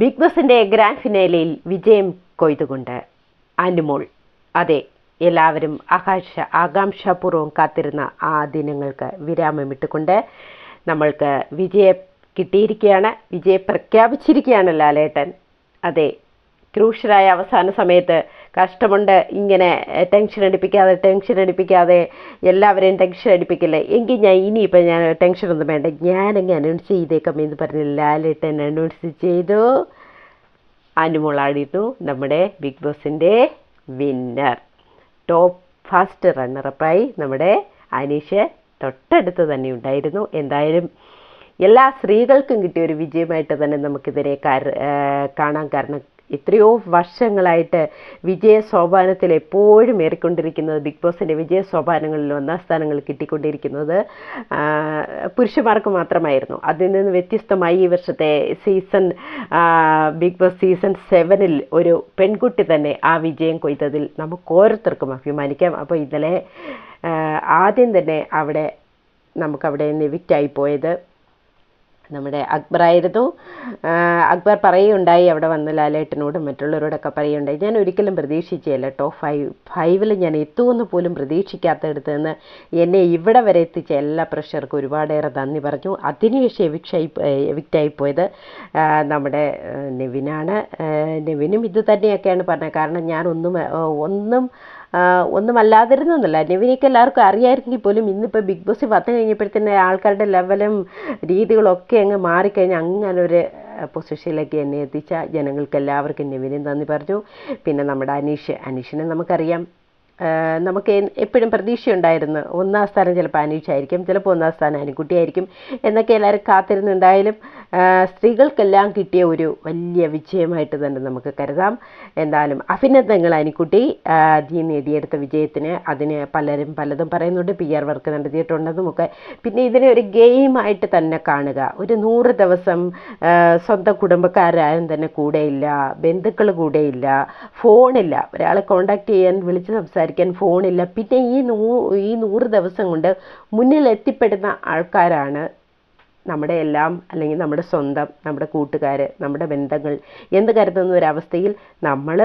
Big ബോസിന്റെ grand ഫിനാലയിൽ വിജയം കൊയ്തുകൊണ്ട് അനുമോൾ. അതെ എല്ലാവരും ആകാശ ആകാംക്ഷാപൂർവം കാത്തിരുന്ന ആ ദിനങ്ങൾക്ക് വിരാമമിട്ടുകൊണ്ട് നമ്മൾക്ക് വിജയം കിട്ടിയിരിക്കുകയാണ് വിജയം പ്രഖ്യാപിച്ചിരിക്കുകയാണ് ലാലേട്ടൻ. അതെ ക്രൂഷ്യരായ അവസാന സമയത്ത് കഷ്ടമുണ്ട് ഇങ്ങനെ ടെൻഷൻ അടിപ്പിക്കാതെ ടെൻഷൻ അടിപ്പിക്കാതെ എല്ലാവരെയും ടെൻഷൻ അടിപ്പിക്കില്ലേ? എങ്കിൽ ഞാൻ ഇനിയിപ്പോൾ ഞാൻ ടെൻഷനൊന്നും വേണ്ട. ഞാനങ്ങ് അനൗൺസ് ചെയ്തേക്കാം എന്ന് പറഞ്ഞ് ലാലേട്ടൻ അനൗൺസ് ചെയ്തു. അനുമോളായിരുന്നു നമ്മുടെ ബിഗ് ബോസിന്റെ വിന്നർ ടോപ്പ് ഫസ്റ്റ് റണ്ണറപ്പായി നമ്മുടെ അനീഷ് തൊട്ടടുത്ത് തന്നെ ഉണ്ടായിരുന്നു. എന്തായാലും എല്ലാ സ്ത്രീകൾക്കും കിട്ടിയ ഒരു വിജയമായിട്ട് തന്നെ നമുക്കിതിനെ കാണാൻ കാരണം എത്രയോ വർഷങ്ങളായിട്ട് വിജയ സോപാനത്തിൽ എപ്പോഴും ഏറിക്കൊണ്ടിരിക്കുന്നത് ബിഗ് ബോസിന്റെ വിജയ സോപാനങ്ങളിൽ ഒന്നാം സ്ഥാനങ്ങൾ കിട്ടിക്കൊണ്ടിരിക്കുന്നത്. പുരുഷന്മാർക്ക് മാത്രമായിരുന്നു. അതിൽ നിന്ന് വ്യത്യസ്തമായി ഈ വർഷത്തെ സീസൺ ബിഗ് ബോസ് സീസൺ സെവനിൽ ഒരു പെൺകുട്ടി തന്നെ ആ വിജയം കൊയ്തതിൽ നമുക്ക് ഓരോരുത്തർക്കും അഭിമാനിക്കാം. അപ്പോൾ ഇന്നലെ ആദ്യം തന്നെ അവിടെ നമുക്കവിടെ നിന്ന് എവിക്റ്റായി പോയത് നമ്മുടെ അക്ബർ ആയിരുന്നു. അക്ബർ പറയുകയുണ്ടായി അവിടെ വന്ന ലാലേട്ടനോടും മറ്റുള്ളവരോടൊക്കെ പറയുകയുണ്ടായി. ഞാൻ ഒരിക്കലും പ്രതീക്ഷിച്ചില്ല ടോപ്പ് ഫൈവ് ഫൈവിൽ ഞാൻ എത്തുമെന്ന് പോലും പ്രതീക്ഷിക്കാത്തടുത്ത് നിന്ന് എന്നെ ഇവിടെ വരെ എത്തിച്ച എല്ലാ പ്രഷർക്കും ഒരുപാടേറെ നന്ദി പറഞ്ഞു. അതിനുശേഷം എവിക്ഷായി എവിക്റ്റായി പോയത് നമ്മുടെ നെവിനാണ്. നെവിനും ഇത് തന്നെയൊക്കെയാണ് പറഞ്ഞത്. കാരണം ഞാൻ ഒന്നും ഒന്നും ആ, ഒന്നുമല്ലാതിരുന്നൊന്നുമല്ല. നെവിനൊക്കെ എല്ലാവർക്കും അറിയാമെങ്കിൽ പോലും ഇന്നിപ്പോൾ ബിഗ് ബോസ് വന്നു കഴിഞ്ഞപ്പോഴത്തേന് ആൾക്കാരുടെ ലെവലും രീതികളൊക്കെ അങ്ങ് മാറിക്കഴിഞ്ഞ് അങ്ങനെ ഒരു പൊസിഷനിലേക്ക് എന്നെ എത്തിച്ച ജനങ്ങൾക്ക് എല്ലാവർക്കും നെവിനും നന്ദി പറഞ്ഞു. പിന്നെ നമ്മുടെ അനീഷ് അനീഷിനെ നമുക്കറിയാം. നമുക്ക് എപ്പോഴും പ്രതീക്ഷയുണ്ടായിരുന്നു. ഒന്നാം സ്ഥാനം ചിലപ്പോൾ അനീഷായിരിക്കും ചിലപ്പോൾ ഒന്നാം സ്ഥാനം അനിക്കുട്ടിയായിരിക്കും എന്നൊക്കെ എല്ലാവരും കാത്തിരുന്നുണ്ടായാലും സ്ത്രീകൾക്കെല്ലാം കിട്ടിയ ഒരു വലിയ വിജയമായിട്ട് തന്നെ നമുക്ക് കരുതാം. എന്തായാലും അഭിനന്ദനങ്ങൾ അനിക്കുട്ടി. ജീ നേടിയെടുത്ത വിജയത്തിന് അതിന് പലരും പലതും പറയുന്നുണ്ട്. പി ആർ വർക്ക് നടത്തിയിട്ടുണ്ടെന്നും പിന്നെ ഇതിനെ ഒരു ഗെയിമായിട്ട് തന്നെ കാണുക. ഒരു നൂറ് ദിവസം സ്വന്തം കുടുംബക്കാരും തന്നെ കൂടെയില്ല ബന്ധുക്കൾ കൂടെയില്ല ഫോണില്ല. ഒരാളെ കോണ്ടാക്ട് ചെയ്യാൻ വിളിച്ച് സംസാരിക്കാൻ ഫോണില്ല. പിന്നെ ഈ നൂ ഈ നൂറ് ദിവസം കൊണ്ട് മുന്നിൽ എത്തിപ്പെടുന്ന ആൾക്കാരാണ് നമ്മുടെ എല്ലാം അല്ലെങ്കിൽ നമ്മുടെ സ്വന്തം നമ്മുടെ കൂട്ടുകാർ നമ്മുടെ ബന്ധങ്ങൾ. എന്ത് കരുതുന്ന ഒരവസ്ഥയിൽ നമ്മൾ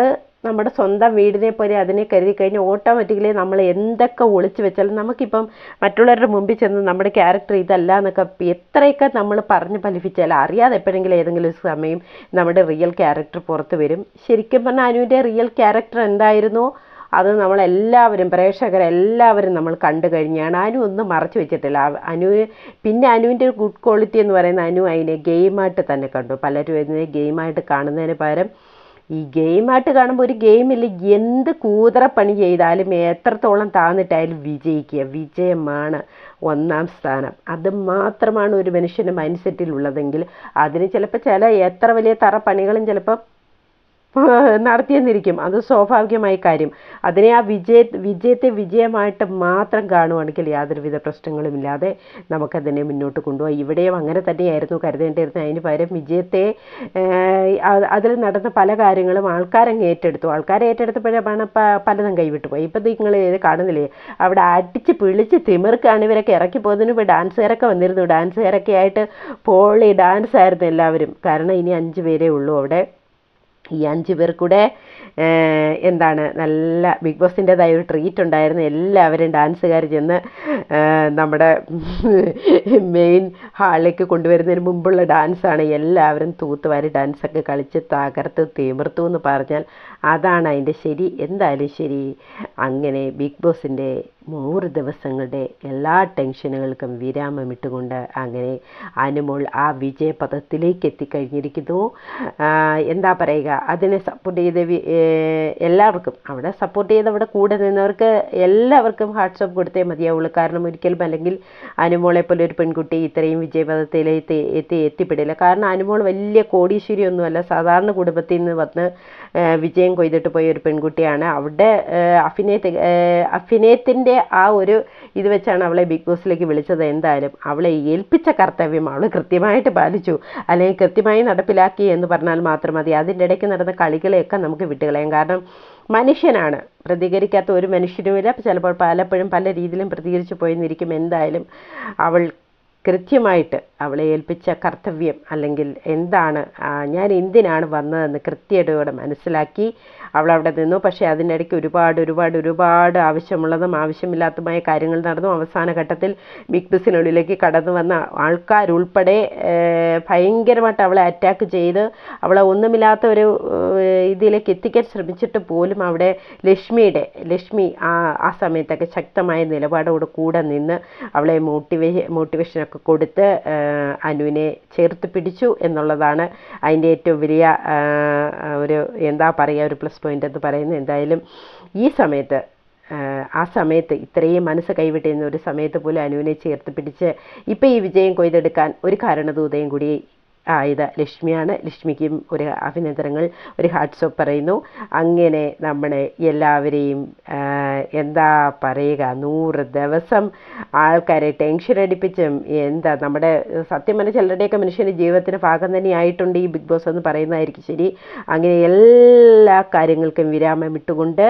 നമ്മുടെ സ്വന്തം വീടിനെ പോലെ അതിനെ കരുതി കഴിഞ്ഞാൽ ഓട്ടോമാറ്റിക്കലി നമ്മൾ എന്തൊക്കെ ഒളിച്ചു വെച്ചാലും നമുക്കിപ്പം മറ്റുള്ളവരുടെ മുമ്പിൽ ചെന്ന് നമ്മുടെ ക്യാരക്ടർ ഇതല്ല എന്നൊക്കെ എത്രയൊക്കെ നമ്മൾ പറഞ്ഞ് ഫലിപ്പിച്ചാൽ അറിയാതെ എപ്പോഴെങ്കിലും ഏതെങ്കിലും ഒരു സമയം നമ്മുടെ റിയൽ ക്യാരക്ടർ പുറത്ത് വരും. ശരിക്കും പറഞ്ഞാൽ അനുവിന്റെ റിയൽ ക്യാരക്ടർ എന്തായിരുന്നോ? അത് നമ്മളെല്ലാവരും പ്രേക്ഷകരെല്ലാവരും നമ്മൾ കണ്ടു കഴിഞ്ഞാണ്. അനു ഒന്നും മറച്ചു വെച്ചിട്ടില്ല. അനു പിന്നെ അനുവിന്റെ ഒരു ഗുഡ് ക്വാളിറ്റി എന്ന് പറയുന്ന അനു അതിനെ ഗെയിമായിട്ട് തന്നെ കണ്ടു. പലരും ഇതിനെ ഗെയിമായിട്ട് കാണുന്നതിന് പകരം ഈ ഗെയിമായിട്ട് കാണുമ്പോൾ ഒരു ഗെയിമിൽ എന്ത് കൂതറപ്പണി പണി ചെയ്താലും എത്രത്തോളം താന്നിട്ടായാലും വിജയിക്കുക. വിജയമാണ് ഒന്നാം സ്ഥാനം. അത് മാത്രമാണ് ഒരു മനുഷ്യന്റെ മൈൻഡ് സെറ്റിലുള്ളതെങ്കിൽ അതിന് ചിലപ്പോൾ ചില എത്ര വലിയ തറ പണികളും ചിലപ്പോൾ നടത്തിയെന്നിരിക്കും. അത് സ്വാഭാവികമായ കാര്യം. അതിനെ ആ വിജയ വിജയത്തെ വിജയമായിട്ട് മാത്രം കാണുവാണെങ്കിൽ യാതൊരുവിധ പ്രശ്നങ്ങളുമില്ലാതെ നമുക്കതിനെ മുന്നോട്ട് കൊണ്ടുപോകാം. ഇവിടെയും അങ്ങനെ തന്നെയായിരുന്നു കരുതേണ്ടിയിരുന്നത്. അതിന് പകരം വിജയത്തെ അതിൽ നടന്ന പല കാര്യങ്ങളും ആൾക്കാരങ്ങ് ഏറ്റെടുത്തു. ആൾക്കാരെ ഏറ്റെടുത്തപ്പോഴാണ് പലതും കൈവിട്ടു പോയി. ഇപ്പം നിങ്ങൾ ഇത് കാണുന്നില്ലേ? അവിടെ അടിച്ച് പിളിച്ച് തിമിർക്കാണ് ഇവരൊക്കെ ഇറക്കി പോകുന്നതിന് ഇപ്പോൾ ഡാൻസുകാരൊക്കെ വന്നിരുന്നു. ഡാൻസുകാരൊക്കെ ആയിട്ട് പോളി ഡാൻസ് ആയിരുന്നു എല്ലാവരും. കാരണം ഇനി അഞ്ച് പേരേ ഉള്ളൂ അവിടെ. ഈ അഞ്ച് പേർ കൂടെ എന്താണ് നല്ല ബിഗ് ബോസിന്റെതായ ഒരു ട്രീറ്റ് ഉണ്ടായിരുന്നു. എല്ലാവരും ഡാൻസുകാർ ചെന്ന് നമ്മുടെ മെയിൻ ഹാളിലേക്ക് കൊണ്ടുവരുന്നതിന് മുമ്പുള്ള ഡാൻസാണ്. എല്ലാവരും തൂത്തുവാരി ഡാൻസൊക്കെ കളിച്ച് തകർത്ത് തിമിർത്തു എന്ന് പറഞ്ഞാൽ അതാണ് അതിന്റെ ശരി. എന്തായാലും ശരി. അങ്ങനെ ബിഗ് ബോസിന്റെ നൂറ് ദിവസങ്ങളുടെ എല്ലാ ടെൻഷനുകൾക്കും വിരാമമിട്ടുകൊണ്ട് അങ്ങനെ അനുമോൾ ആ വിജയപഥത്തിലേക്ക് എത്തിക്കഴിഞ്ഞിരിക്കുന്നു. എന്താ പറയുക അതിനെ സപ്പോർട്ട് ചെയ്ത എല്ലാവർക്കും അവിടെ സപ്പോർട്ട് ചെയ്ത് അവിടെ കൂടെ നിന്നവർക്ക് എല്ലാവർക്കും ഹാട്ട്സപ്പ് കൊടുത്തേ മതിയാവുള്ളൂ. കാരണം ഒരിക്കലും അല്ലെങ്കിൽ അനുമോളെ പോലെ ഒരു പെൺകുട്ടി ഇത്രയും വിജയപഥത്തിലേക്ക് എത്തി എത്തിപ്പെടില്ല. കാരണം അനുമോൾ വലിയ കോടീശ്വരി ഒന്നുമല്ല സാധാരണ കുടുംബത്തിൽ നിന്ന് വന്ന് ഏഹ് വിജയം കൊയ്തിട്ട് പോയ ഒരു പെൺകുട്ടിയാണ്. അവിടെ അഭിനയത്തെ അഭിനയത്തിന്റെ ആ ഒരു ഇത് വെച്ചാണ് അവളെ ബിഗ് ബോസിലേക്ക് വിളിച്ചത്. എന്തായാലും അവളെ ഏൽപ്പിച്ച കർത്തവ്യം അവൾ കൃത്യമായിട്ട് പാലിച്ചു. അല്ലെങ്കിൽ കൃത്യമായി നടപ്പിലാക്കി എന്ന് പറഞ്ഞാൽ മാത്രം മതി. അതിന്റെ ഇടയ്ക്ക് നടന്ന കളികളെയൊക്കെ നമുക്ക് വിട്ടുകളയാം. കാരണം മനുഷ്യനാണ്. പ്രതികരിക്കാത്ത ഒരു മനുഷ്യനുമില്ല. ചിലപ്പോൾ പലപ്പോഴും പല രീതിയിലും പ്രതികരിച്ചു പോയെന്നിരിക്കും. എന്തായാലും അവൾ കൃത്യമായിട്ട് അവളെ ഏൽപ്പിച്ച കർത്തവ്യം അല്ലെങ്കിൽ എന്താണ് ഞാൻ എന്തിനാണ് വന്നതെന്ന് കൃത്യതയോടെ മനസ്സിലാക്കി അവൾ അവിടെ നിന്നു. പക്ഷേ അതിനിടയ്ക്ക് ഒരുപാട് ഒരുപാട് ഒരുപാട് ആവശ്യമുള്ളതും ആവശ്യമില്ലാത്തതുമായ കാര്യങ്ങൾ നടന്നു. അവസാന ഘട്ടത്തിൽ ബിഗ് ബസ്സിനുള്ളിലേക്ക് കടന്നു വന്ന ആൾക്കാരുൾപ്പെടെ ഭയങ്കരമായിട്ട് അവളെ അറ്റാക്ക് ചെയ്ത് അവളെ ഒന്നുമില്ലാത്ത ഒരു ഇതിലേക്ക് എത്തിക്കാൻ ശ്രമിച്ചിട്ട് പോലും അവിടെ ലക്ഷ്മിയുടെ ലക്ഷ്മി ആ ആ സമയത്തൊക്കെ ശക്തമായ നിലപാടോട് കൂടെ നിന്ന് അവളെ മോട്ടിവേ മോട്ടിവേഷനൊക്കെ കൊടുത്ത് അനുവിനെ ചേർത്ത് പിടിച്ചു എന്നുള്ളതാണ് അതിന്റെ ഏറ്റവും വലിയ ഒരു എന്താ പറയുക ഒരു പ്ലസ് പോയിന്റ് എന്ന് പറയുന്നത്. എന്തായാലും ഈ സമയത്ത് ആ സമയത്ത് ഇത്രയും മനസ്സ് കൈവിട്ടിരുന്ന ഒരു സമയത്ത് പോലും അനുവിനെ ചേർത്ത് പിടിച്ച് ഇപ്പം ഈ വിജയം കൊയ്തെടുക്കാൻ ഒരു കാരണദൂതയും കൂടി ആയത് ലക്ഷ്മിയാണ്. ലക്ഷ്മിക്കും ഒരു അഭിനന്ദനങ്ങൾ. ഒരു ഓഫ് പറയുന്നു. അങ്ങനെ നമ്മളെ എല്ലാവരെയും എന്താ പറയുക നൂറ് ദിവസം ആൾക്കാരെ ടെൻഷൻ അടിപ്പിച്ചും എന്താ നമ്മുടെ സത്യം പറഞ്ഞ ചിലരുടെയൊക്കെ മനുഷ്യന്റെ ജീവിതത്തിന് ഭാഗം തന്നെ ആയിട്ടുണ്ട് ഈ ബിഗ് ബോസ് എന്ന് പറയുന്നതായിരിക്കും ശരി. അങ്ങനെ എല്ലാ കാര്യങ്ങൾക്കും വിരാമം ഇട്ടുകൊണ്ട്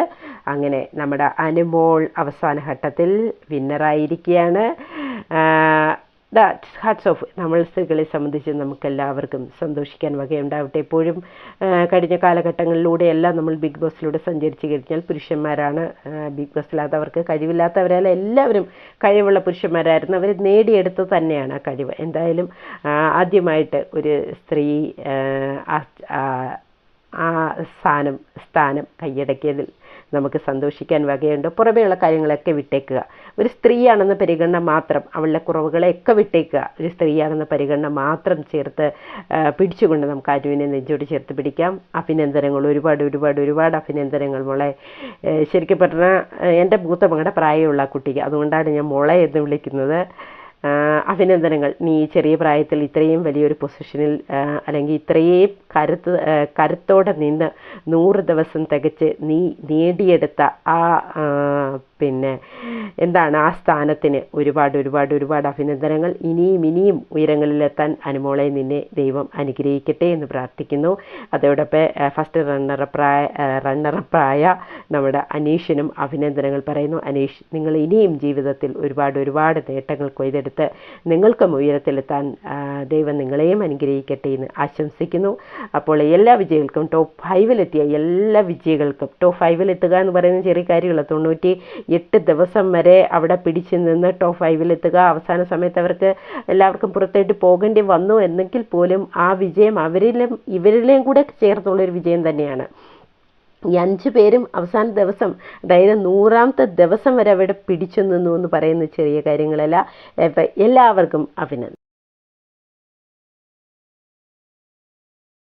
അങ്ങനെ നമ്മുടെ അനുമോൾ അവസാന ഘട്ടത്തിൽ വിന്നറായിരിക്കുകയാണ് ദാറ്റ്സ് ഹാർട്സ് ഓഫ് നമ്മൾ സ്ത്രീകളെ സംബന്ധിച്ച് നമുക്കെല്ലാവർക്കും സന്തോഷിക്കാൻ വകയുണ്ടാവട്ടെ. എപ്പോഴും കഴിഞ്ഞ കാലഘട്ടങ്ങളിലൂടെ എല്ലാം നമ്മൾ ബിഗ് ബോസിലൂടെ സഞ്ചരിച്ച് കഴിഞ്ഞാൽ പുരുഷന്മാരാണ് ബിഗ് ബോസിലാത്തവർക്ക് കഴിവില്ലാത്തവരല്ല എല്ലാവരും കഴിവുള്ള പുരുഷന്മാരായിരുന്നു. അവർ നേടിയെടുത്ത് തന്നെയാണ് ആ കഴിവ്. എന്തായാലും ആദ്യമായിട്ട് ഒരു സ്ത്രീ ആ സ്ഥാനം സ്ഥാനം കൈയടക്കിയതിൽ നമുക്ക് സന്തോഷിക്കാൻ വകയുണ്ട്. പുറമേയുള്ള കാര്യങ്ങളൊക്കെ വിട്ടേക്കുക. ഒരു സ്ത്രീയാണെന്ന പരിഗണന മാത്രം അവളുടെ കുറവുകളെയൊക്കെ വിട്ടേക്കുക. ഒരു സ്ത്രീയാണെന്ന പരിഗണന മാത്രം ചേർത്ത് പിടിച്ചുകൊണ്ട് നമുക്ക് അരുവിനെ നെഞ്ചോട് ചേർത്ത് പിടിക്കാം. അഭിനന്ദനങ്ങൾ. ഒരുപാട് ഒരുപാട് ഒരുപാട് അഭിനന്ദനങ്ങൾ മോളെ. ശരിക്കും പറഞ്ഞാൽ എന്റെ മൂത്ത മകളുടെ പ്രായമുള്ള കുട്ടിക്ക്. അതുകൊണ്ടാണ് ഞാൻ മോളെ എന്ന് വിളിക്കുന്നത്. അഭിനന്ദനങ്ങൾ. നീ ചെറിയ പ്രായത്തിൽ ഇത്രയും വലിയൊരു പൊസിഷനിൽ അല്ലെങ്കിൽ ഇത്രയും കരുത്ത് കരുത്തോടെ നിന്ന് നൂറ് ദിവസം തികച്ച് നീ നേടിയെടുത്ത ആ പിന്നെ എന്താണ് ആ സ്ഥാനത്തിന് ഒരുപാട് ഒരുപാട് ഒരുപാട് അഭിനന്ദനങ്ങൾ. ഇനിയും ഇനിയും ഉയരങ്ങളിലെത്താൻ അനുമോളെ നിന്നെ ദൈവം അനുഗ്രഹിക്കട്ടെ എന്ന് പ്രാർത്ഥിക്കുന്നു. അതോടൊപ്പം ഫസ്റ്റ് റണ്ണറപ്പായ റണ്ണറപ്പായ നമ്മുടെ അനീഷിനും അഭിനന്ദനങ്ങൾ പറയുന്നു. അനീഷ് നിങ്ങൾ ഇനിയും ജീവിതത്തിൽ ഒരുപാട് ഒരുപാട് നേട്ടങ്ങൾ കൊയ്തെടുത്ത് നിങ്ങൾക്കും ഉയരത്തിലെത്താൻ ദൈവം നിങ്ങളെയും അനുഗ്രഹിക്കട്ടെ എന്ന് ആശംസിക്കുന്നു. അപ്പോൾ എല്ലാ വിജയികൾക്കും ടോപ്പ് ഫൈവിലെത്തിയ എല്ലാ വിജയികൾക്കും ടോപ്പ് ഫൈവിലെത്തുക എന്ന് പറയുന്ന ചെറിയ കാര്യമുള്ള തൊണ്ണൂറ്റി എട്ട് ദിവസം വരെ അവിടെ പിടിച്ചു നിന്ന് ടോപ്പ് ഫൈവിലെത്തുക അവസാന സമയത്ത് അവർക്ക് എല്ലാവർക്കും പുറത്തേട്ട് പോകേണ്ടി വന്നു. എന്നെങ്കിൽ പോലും ആ വിജയം അവരിലും ഇവരിലെയും കൂടെ ചേർത്തുള്ളൊരു വിജയം തന്നെയാണ്. ഈ അഞ്ച് പേരും അവസാന ദിവസം അതായത് നൂറാമത്തെ ദിവസം വരെ അവിടെ പിടിച്ചു നിന്നു എന്ന് പറയുന്ന ചെറിയ കാര്യങ്ങളല്ല. എല്ലാവർക്കും അഭിനന്ദനം.